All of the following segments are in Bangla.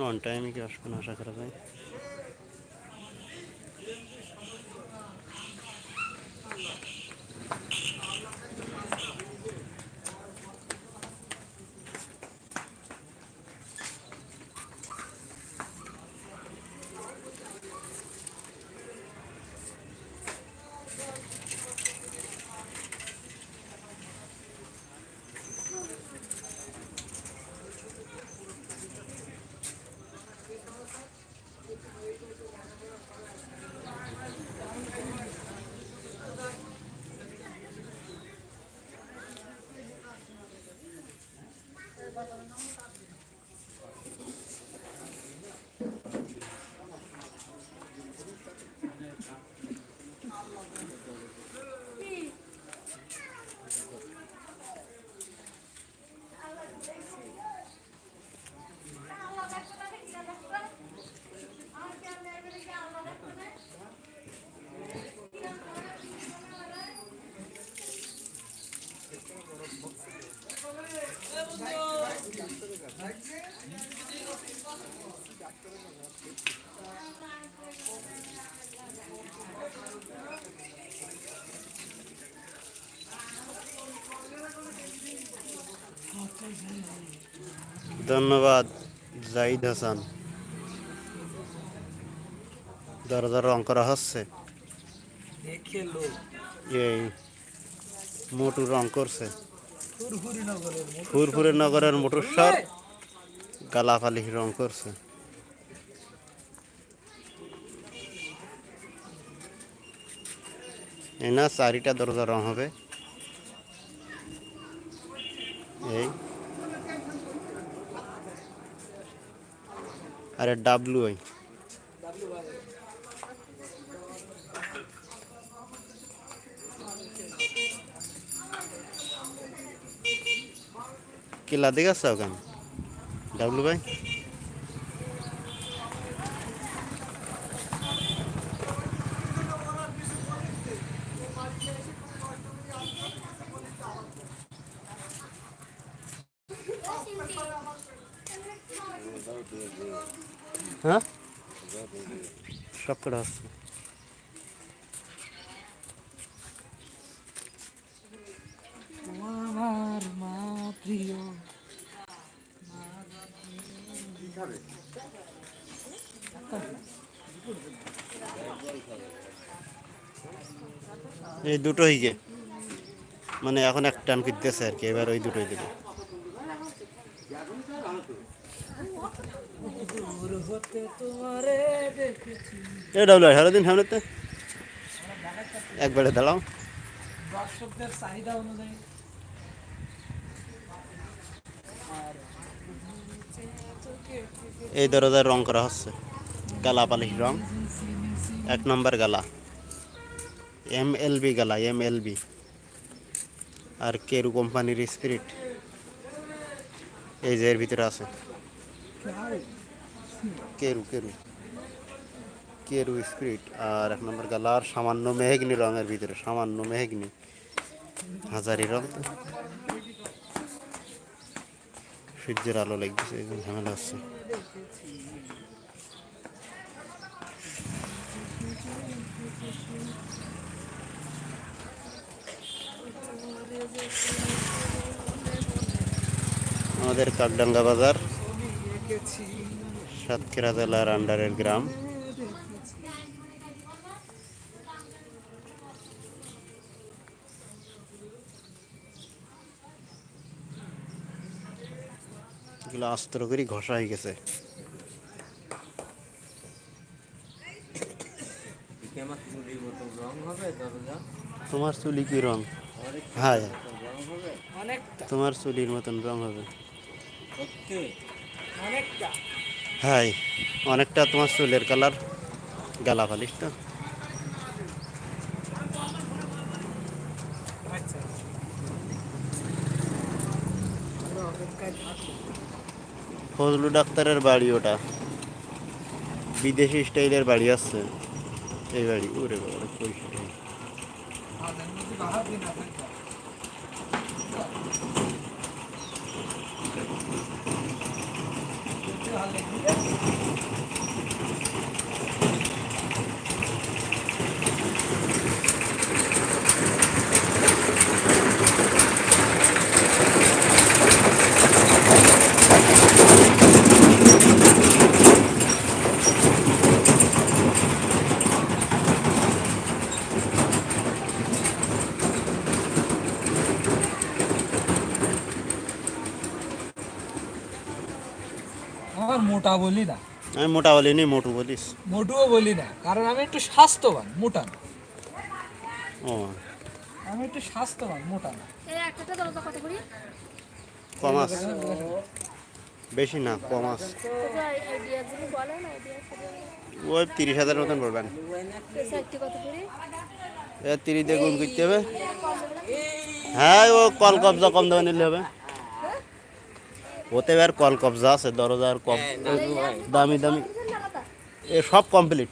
নন টাইমে কি আসবেন আশা করা যায়। ধন্যবাদ জাহিদ হাসান। দরজার রং করা হচ্ছে। এই মোটু রং করছে। ফুরফুরি নগরের মোটর সব গালাফালি রং করছে। এই না চারিটা দরজা রং হবে। এই আরে ডাব্লু ওই কিলা দিকে আসছো কেন ডাবলু ভাই হ্যাঁ আমার মা প্রিয়। এই দুটো হইকে মানে এখন এক টান কিনতেছে আর কি এবার ওই দুটোই দেবে দূর হতে তোমারে দেখেছি এ ডাবলু সারাদিন সামনেতে একবারে দাঁড়াও। দর্শকদের চাহিদা অনুযায়ী। এই দরজার রং করা হচ্ছে। গালা পালিশ রং। এক নম্বর গালা। এম এল বি গালা এম এল বি। আর কেরু কোম্পানির স্পিরিট। এই যে এর ভিতরে আছে। Carew Carew. কেরু স্পিরিট আর এক নম্বর গালা আর সামান্য মেহেগনি রঙের ভিতরে, সামান্য মেহেগনি। হাজারি রং তো। সূর্যের আলো লাগছে ঝামেলা হচ্ছে। আমাদের কাকডাঙ্গা বাজার, সাতক্ষীরা জেলার আন্ডারের গ্রাম। এগুলো আস্ত্র করে ঘষা হয়ে গেছে। তোমার চুলি কি রং? হ্যাঁ। তোমার চুলির মতন রং হবে। হ্যাঁ। অনেকটা তোমার চুলের কালার। গালা ফালিস তো আচ্ছা আমরা অপেক্ষায় থাকব ফজলু ডাক্তারের বাড়ি ওটা। বিদেশি স্টাইলের বাড়ি আছে। এই বাড়ি ওরে বাবা মোটা বলি না। আমি মোটা বলিনি মোটু বলিস। মোটুও বলি না কারণ আমি একটু স্বাস্থ্যবান মোটা না। ও। আমি একটু স্বাস্থ্যবান মোটা না। কমাস। বেশি না কমাস। তোমরা আইডিয়া যদি বলেন আইডিয়া ওই তিরিশ হাজার মতন পড়বেন তিরিশ দিয়ে গুণ করতে হবে। হ্যাঁ ও কল কবজা কম দামে নিলে হবে। ওতে এবার কল কবজা আছে দরজার কম দামি দামি। এ সব কমপ্লিট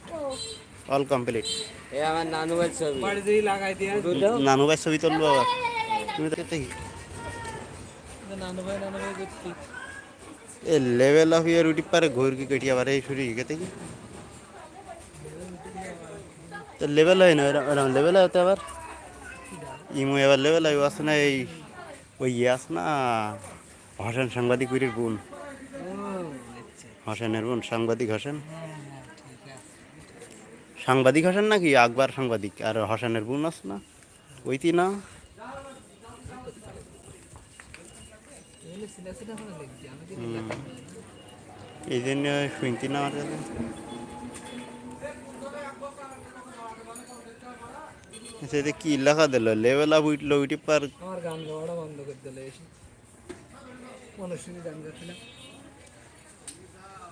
অল কমপ্লিট এ আমার নানু ভাই ছবি। বাড়ি যদি লাগাই দিয়ে নানু ভাই ছবি তুলবো আবার। তুমি তো দেখি। নানু ভাই নানু ভাই করছি এ লেভেল অফ ইয়ার উঠি পারে ঘুর কি কেটিয়া পারে এই শুরু গেতে কি তো লেভেল হয় না এরকম লেভেল হতে আবার। ইমো এবার লেভেল হয় আছে না এই ওই ইয়ে আছে না হোসেন সাংবাদিক উইরির বোন। হোসেনের বোন সাংবাদিক হোসেন। সাংবাদিক হোসেন নাকি আকবর সাংবাদিক? আর হোসেনের বোন আছে না? ওইটি না। এই জন্য শুনতি না আমার কাছে। আচ্ছা কি লেখা দিল? লেভেল আপ উঠল উঠি পার আমার গান গাওয়াটা বন্ধ করে দিলে মনুষ্যনি গান গাচ্ছিলাম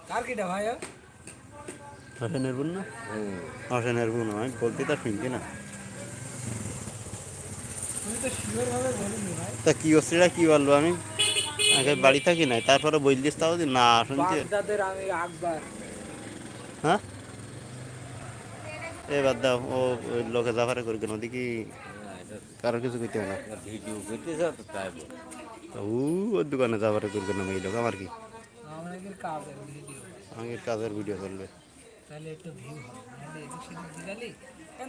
কার কিটা হোসেনের বোন না? হোসেনের বোন আমি বলতে তা শুনছি না। তো শিওর ভাবে বলিনি তা কি অস্ত্রীরা কি বলব আমি? আগে বাড়ি থাকি নাই তারপরে বলছিস তাও না শুনছি। হ্যাঁ? এবার দাও ও ওই লোকে জাফারে করি কেন? দেখি কারও কিছু করতে হবে না। ভিডিও তো তাই ও ওর দোকানে যাবারে করি কেন এই লোক আমার কি আমাদের কাজের ভিডিও আমার কাজের ভিডিও চলবে তাহলে একটু ভিউ হবে নাহলে এদিক সেদিক দিগালি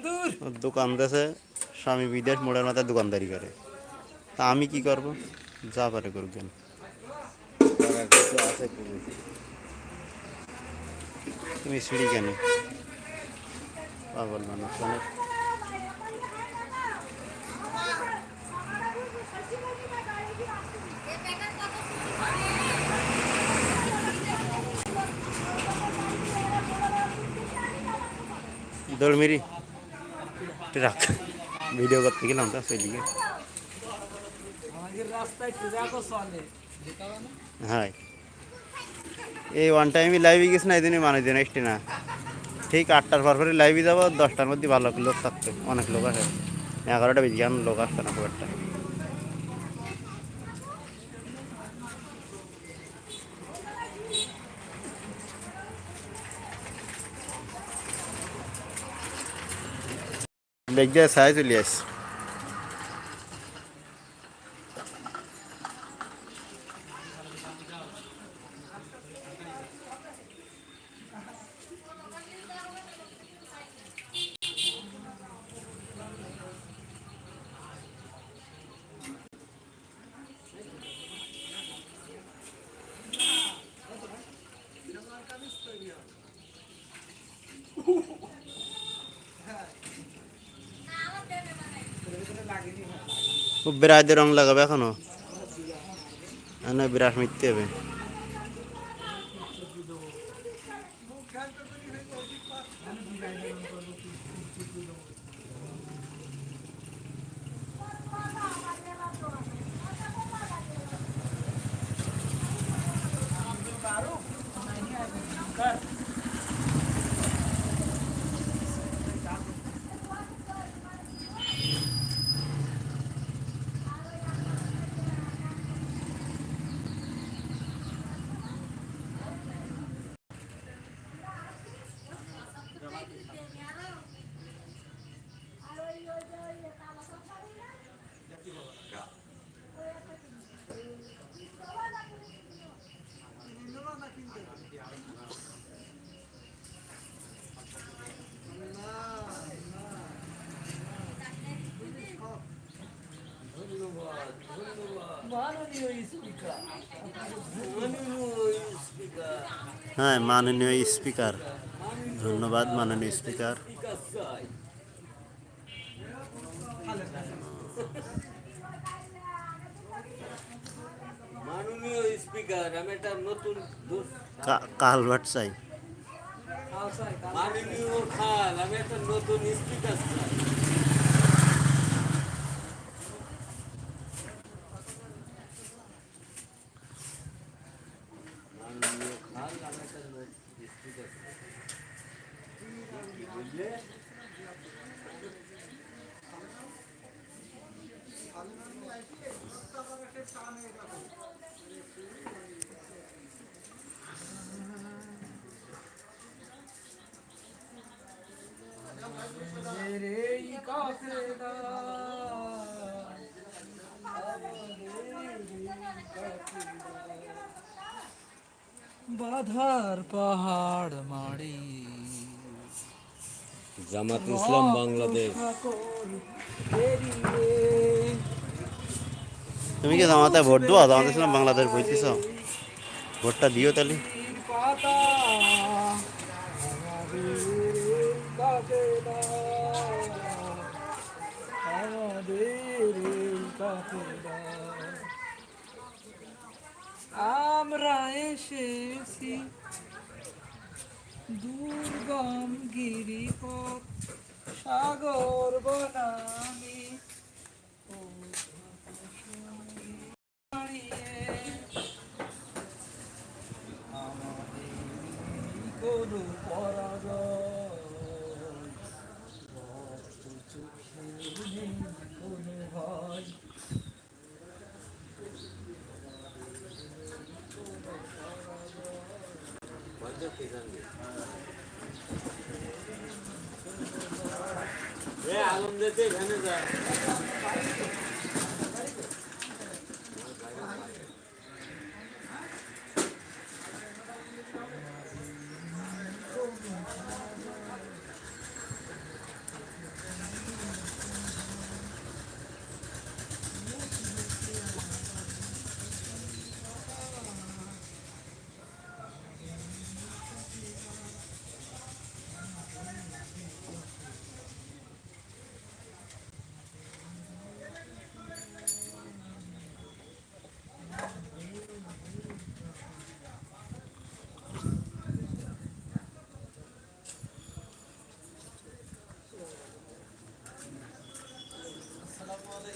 দূর ওর দোকান দেশে স্বামী বিদেশ মোড়ের মাথায় দোকানদারি করে তা আমি কি করব যা পারে করুক কেন করার কিছু আছে পুরুষ তুমি সিঁড়ি কেন পাগল মানুষ অনেক দৌড় ট্রাক ভিডিও করতে গেলাম তো দেখাবে না হ্যাঁ। এই ওয়ান টাইমই লাইভে গেছি না এই দিনই মানুষ দিন এসছি না। ঠিক আটটার পর পরে লাইভে যাব দশটার মধ্যে ভালো লোক থাকতো অনেক লোক আসে। এগারোটা বেজে লোক আসতো না খুব একটা। দেখবে সাই চলে আস বিরাট রং লাগাবে এখনও। না বিরাট মিথ্যে হবে। হ্যাঁ মাননীয় স্পিকার। ধন্যবাদ মাননীয় স্পিকার। কালভার্ট চাই। মাননীয় খাল আমি একটা নতুন স্পিকার চাই মাননীয় খাল আমি একটা নতুন স্পিকার চাই বুঝলে রে এই কাফেলা বাধার পাহাড় মারি জামাত ইসলাম বাংলাদেশ। তুমি কি জামাতে ভোট দেওয়া জামাত ইসলাম বাংলাদেশ বইতেছ ভোটটা দিও তাহলে। আমরা এসেছি দুর্গম গিরিপথ সাগর বনামি। আমাদের পরাজয় রক্ত চোখে নেই কোনো ভয় এ আলম যেতে ভেনে যায়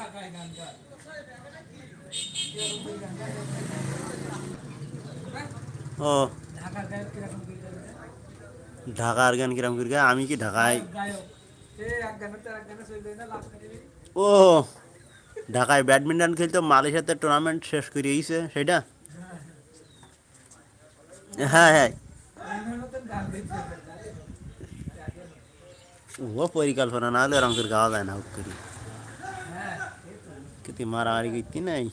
ঢাকায় গান গায় ও। ঢাকার গায়ক কীরকম করে যাবে ঢাকার গান কিরাম করে গায়? আমি কি ঢাকায়? গায়ক এ এক গানে তো এক গানে চলে যায় না লাভ করে ও, ঢাকায় ব্যাডমিন্টন খেলতো, মালয়েশিয়াতে টুর্নামেন্ট শেষ করে গেছে সেটা হ্যাঁ হ্যাঁ। আমার মতন গান দিতে ও পরিকল্পনা না হলে ওরকম করে গাওয়া যায় না হুক করি হ্যাঁ কিন্তু মারামারি করতে নাই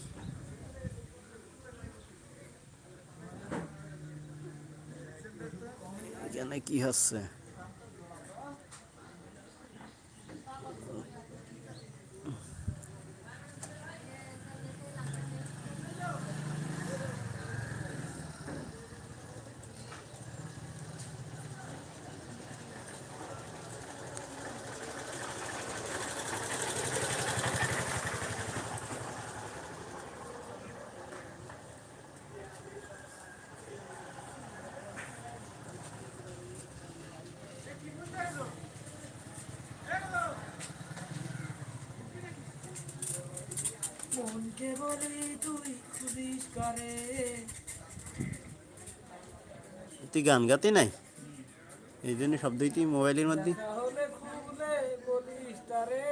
এখানে কি হচ্ছে কেবলই তুই খুদিস করে তুই গান গাতে নাই? এই জন্য সব তুই মোবাইলের মধ্যে তাহলে খুলে বলিস তারে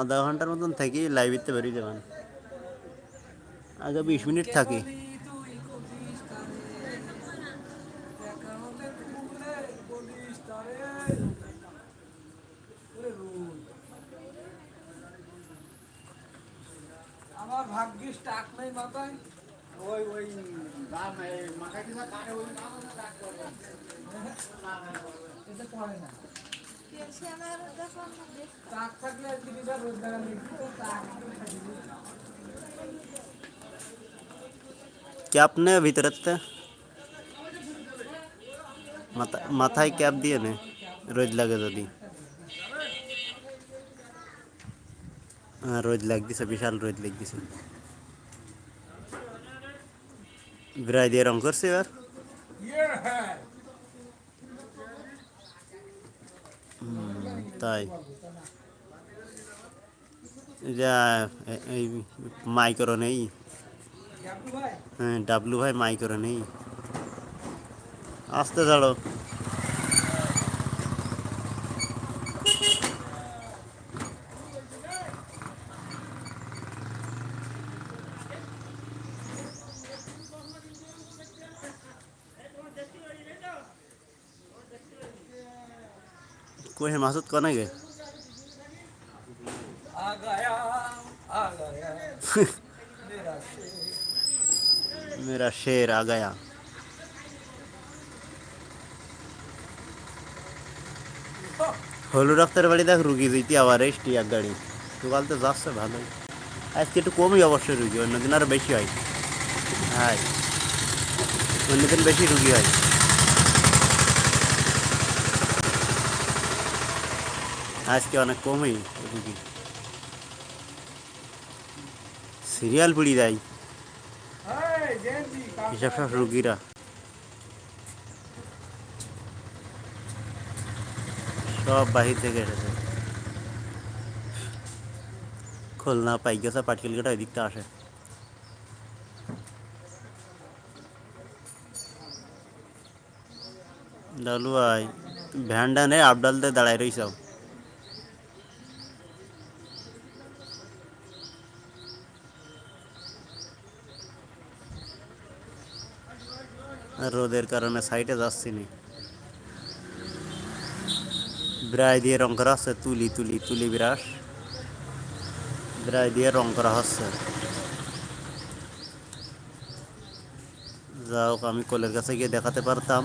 আধা ঘণ্টার মতন থাকি লাইব্রেরিতে বেরিয়ে যাবেন আগে বিশ মিনিট থাকি। আমার ভাগ্যিস টাক নেই মাথায়। ওই ওই দাম মাথা কিনা কাটে ওই দাম টাক করে না। ক্যাপ নে ভিতরেতে মাথা মাথায় ক্যাপ দিয়ে নে রোদ লাগে যদি হ্যাঁ রোদ লাগতেছে বিশাল রোদ লাগতেছে বিরাই দিয়ে রং করছে এবার ইয়ে হ্যাঁ তাই। যা এ- এই মাইক্রো নেই। হ্যাঁ ডাবলু ভাই মাইক্রো নেই। আসতে ছাড়ো कोई है मासूद कौन है गे आ गया आ गया मेरा शेर मेरा शेर आ गया হলু ডাক্তার বাড়ি দেখ রুগী দিতে আবার এসটি এক গাড়ি সকাল তো যাচ্ছে ভালোই আজকে একটু কমই অবশ্যই রুগী অন্যদিন আরো বেশি হয় হ্যাঁ অন্যদিন বেশি রুগী হয় আজকে অনেক কমই। রুগী সিরিয়াল পুড়ি দেয়। হিসাব সব রুগীরা। সব বাহির থেকে এসেছে। খুলনা পাইগেছা পাটকেলকাটা ওই দিকটা আসে। ডালু ভাই, ভ্যানটা নে আপডালতে দাঁড়ায় রইছ। রোদের কারণে সাইডে যাচ্ছি নি ব্রাই দিয়ে রং করা হচ্ছে, তুলি তুলি তুলি ব্রাশ। ব্রাই দিয়ে রং করা হচ্ছে। যা হোক, আমি কোলের কাছে গিয়ে দেখাতে পারতাম,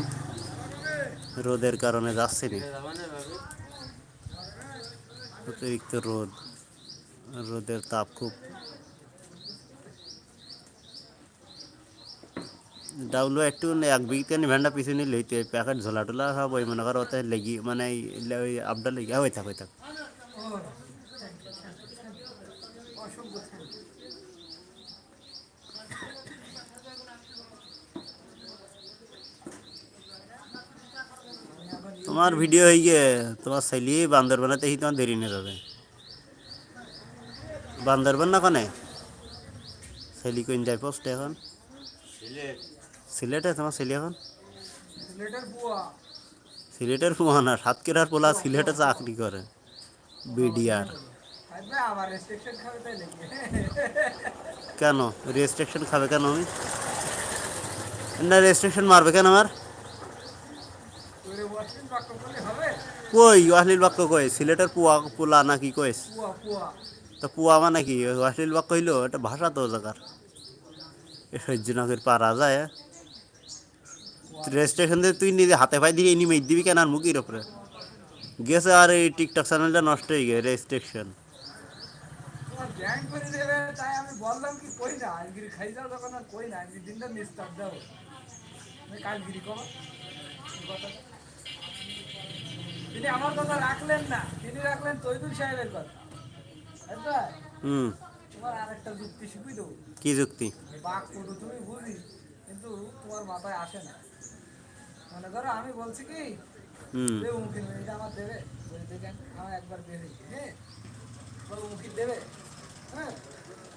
রোদের কারণে যাচ্ছি নি অতিরিক্ত রোদ, রোদের তাপ খুব ডাবলু একটু নে- এক বিঘি ভ্যান্ডা পিছিয়ে নিলে হইতে প্যাকেট ঝোলা টোলা সব ওই মনে করো ওতে লেগি মানে এই লে- ওই আপডা লেগে হয়ে থাক হয়ে থাক তোমার ভিডিও হয়ে গিয়ে তোমার ছেলে বান্দরবানাতে হি তোমার দেরি নিয়ে যাবে বান্দরবান না কনে ছেলে কোন যায় পোস্টে এখন সিলেট সিলেটে তোমার ছেলে এখন? লেটার বুয়া সিলেটের পোহানা সাতক্ষীরার পোলা সিলেটে চাকরি করে। বিডিআর থাকবে আবার রেস্ট্রিকশন খাবে তাই লেগে কেন? রেজিস্ট্রেকশন খাবে কেন আমি? না রেজিস্ট্রেকশন মারবে কেন আমার? ওরে ওয়াশিং বাক্য করলে হবে? কই অশ্লীল বাক্য কই? সিলেটের পুয়া পোলা নাকি কইস? পুয়া পুয়া তো পুয়া মানে কি? ওই অশ্লীল বাক্য হইল এটা ভাষা তো জায়গার এ সহ্য না করে পারা যায় রেজিস্ট্রেশন দিয়ে তুই নিজে হাতে পাই দিয়ে এনি মেয়ে দিবি কেন আর মুখির ওপরে গেছে আর এই টিকটক চ্যানেলটা নষ্ট হয়ে গেছে রেজিস্ট্রেকশন তোমার ব্যাংক করে দেবে তাই আমি বললাম কি কই না আজগিরি খাই যাও তখন আর কই না আজগির দিনটা নিস্তার দাও। আমি কালগিরি করো। এই কথাটা। তিনি আমার কথা রাখলেন না তিনি রাখলেন তৈদুল সাহেবের কথা। হুম। তোমার আরেকটা যুক্তি শিখুই দেবো। কি যুক্তি? তুমি বুঝি কিন্তু তোমার মাথায় আসে না। মনে করো আমি বলছি কি যে উমুকি এটা আমার দেবে। বলে দেখেন আমার একবার হ্যাঁ? বলো উমুকি দেবে? হ্যাঁ?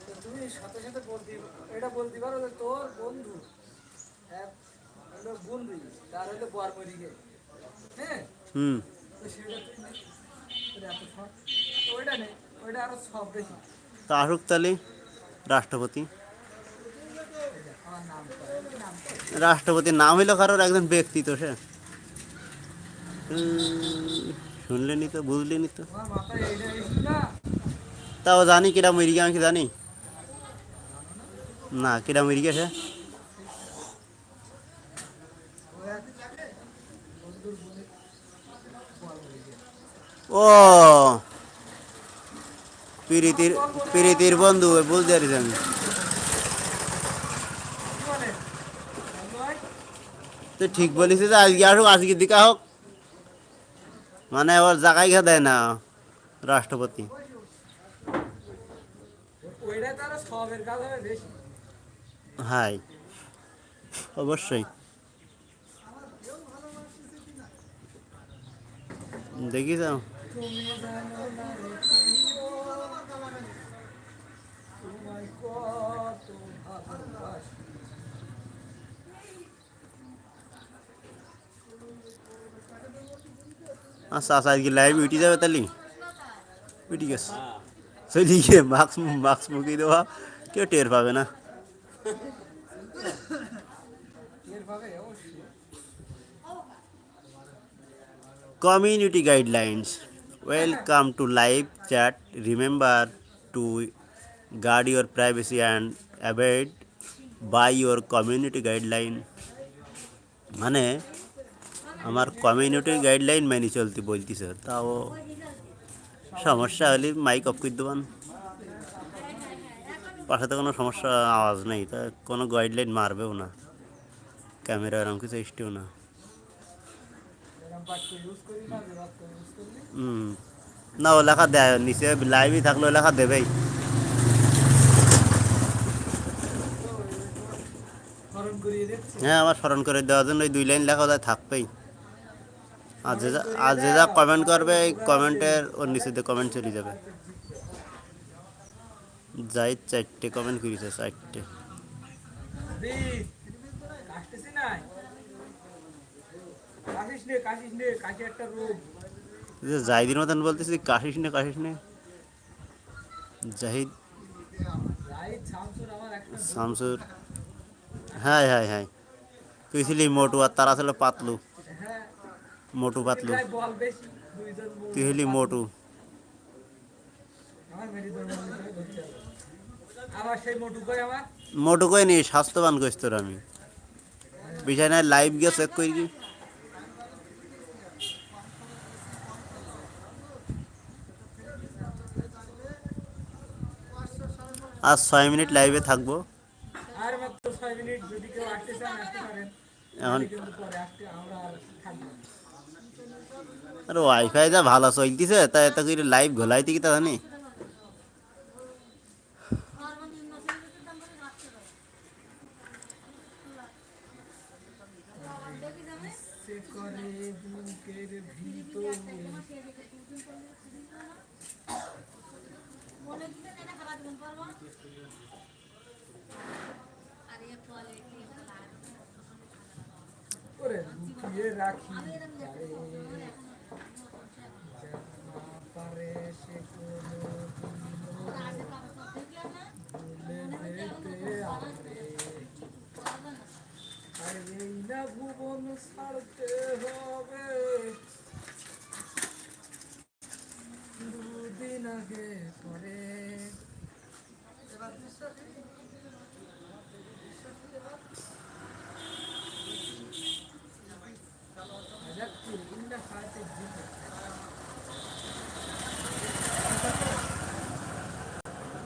তো তুমি সাথে সাথে বলতে এটা বলতে পারো যে তোর বন্ধু এক হলো বন্ধু তার হলো হ্যাঁ? হুম। তো সেটা তুমি এত ওইটা নেই ওইটা আরও সব বেশি। তা আসুক রাষ্ট্রপতি আমার নাম করে নাম করে রাষ্ট্রপতির নাম হইল কারোর, একজন ব্যক্তি তো সে। শুনলেনি তো, বুঝলেনি তো। তাও জানি কিরা মরিগে আমি কি জানি? না কিরা মরিগে সে? ও, প্রীতির প্রীতির বন্ধু, বুঝতে পারিস আমি কি বলে বন্ধু হয় তো ঠিক বলিস যে আজকে আসুক আজকে দিকে হোক। মানে ওর জায়গায় খা দেয় না রাষ্ট্রপতি। তো হাই অবশ্যই। দেখি যাও কত की लाइव उठी जाए तल उठी गस क्यों टेर ना? Community guidelines welcome to live chat remember to guard your privacy and avoid by your community guideline माने আমার কমিউনিটি গাইডলাইন মেনে চলতে বলতেছে, তাও সমস্যা হলে মাইক অফ করে দেবান। পাশাতে কোনো সমস্যা, আওয়াজ নেই, তা কোনো গাইডলাইন মারবেও না। ক্যামেরা এরকম কিছু এসটিও না। হুম না, ও লেখা দেয়, নিচে লাইভই থাকলে ও লেখা দেবেই। হ্যাঁ আমার স্মরণ করে দেওয়ার জন্য ওই দুই লাইন লেখা ওদের থাকবেই। আর যে যা- আর যে যা কমেন্ট করবে এই কমেন্টের ওর নিচে দিয়ে কমেন্ট চলে যাবে যাই চারটে কমেন্ট করেছে চারটে দি, কাশতেছি নাই? কাশিস নে, কাশিস নে, কাশি একটা রোগ। যে জাহিদির মতন বলতেছি কাশিস নে কাশিস নে জাহিদ রাইট, শামসুর আমার একটা রোগ। শামসুর হ্যাঁ হ্যাঁ হ্যাঁ তুই ছিলি মোটু আর তারা ছিল পাতলু হ্যাঁ, মোটু পাতলু। তুই হলি মোটু। মোটু কই নি? স্বাস্থ্যবান কইস তোর আমি। নাই লাইভ গিয়ে চেক করি কি? আজ ছয় মিনিট লাইভে থাকব। আর আরে ওয়াইফাই যা ভালো চলতেছে তা এত করে লাইভ ঘোলাইতে কি তা জানি রাখি। পারে সে। আর না ভুবন ছাড়তে হবে দুদিন আগে পরে আজাদ কি ইন্না খাতে জিতে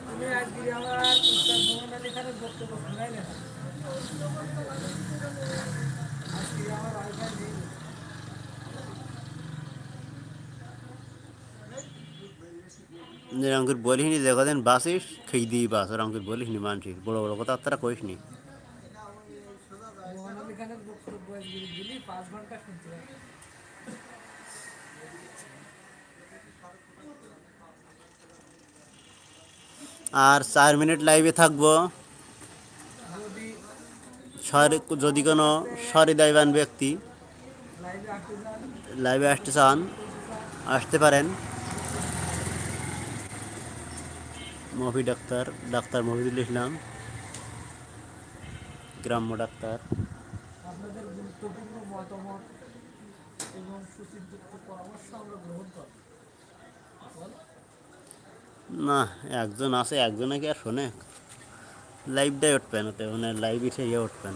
তুমি আজকে আমার উত্তর মোহাম্মদ আলী খানের বক্তব্য শোনাইলে না আজকে আমার ওয়াইফাই নেই যে রঙের বলিনি দেখেন বাসিস, খেয়ে দিই বাস, রঙের বলিসনি মানসিস বড় বড় কথা তারা শুনতে হবে আর চার মিনিট লাইভে থাকব। যদি কোনো সহৃদয়বান ব্যক্তি লাইভে আসতে চান, আসতে পারেন। মফি ডাক্তার ডাক্তার মফিদুল ইসলাম গ্রাম্য ডাক্তার। আপনাদের গুরুত্বপূর্ণ মতামত এবং সুচিন্তিত পরামর্শ আমরা গ্রহণ করব। না একজন আছে একজনে কি আর শোনে? লাইভটাই উঠবেন ওতে মানে লাইভ এসে ইয়ে উঠবেন।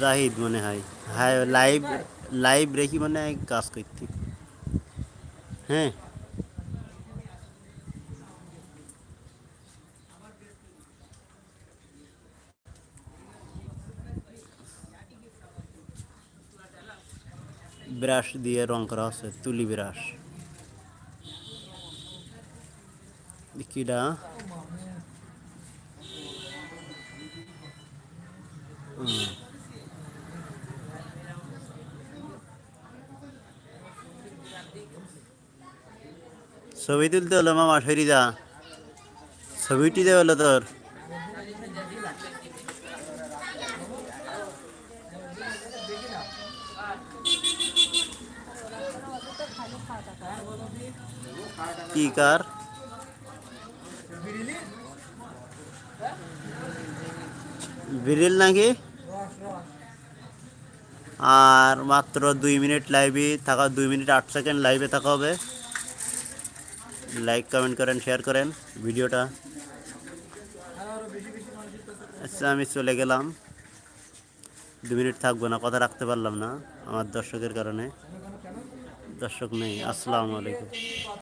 জাহিদ মনে হয়। হ্যাঁ লাইভ লাইভ রেখি মানে কাজ করতে। হ্যাঁ। ব্রাশ দিয়ে রং করা হচ্ছে, তুলি ব্রাশ। কিডা ছবি তুলতে হলো মামা সরি যা ছবি হলো তোর। কি কার? নাকি? আর মাত্র দুই মিনিট লাইভে থাকা, দুই মিনিট আট সেকেন্ড লাইভে থাকা হবে। লাইক কমেন্ট করেন শেয়ার করেন ভিডিওটা। আচ্ছা আমি চলে গেলাম। দু মিনিট থাকব না, কথা রাখতে পারলাম না আমার দর্শকের কারণে। দর্শক নেই, আসসালামু আলাইকুম।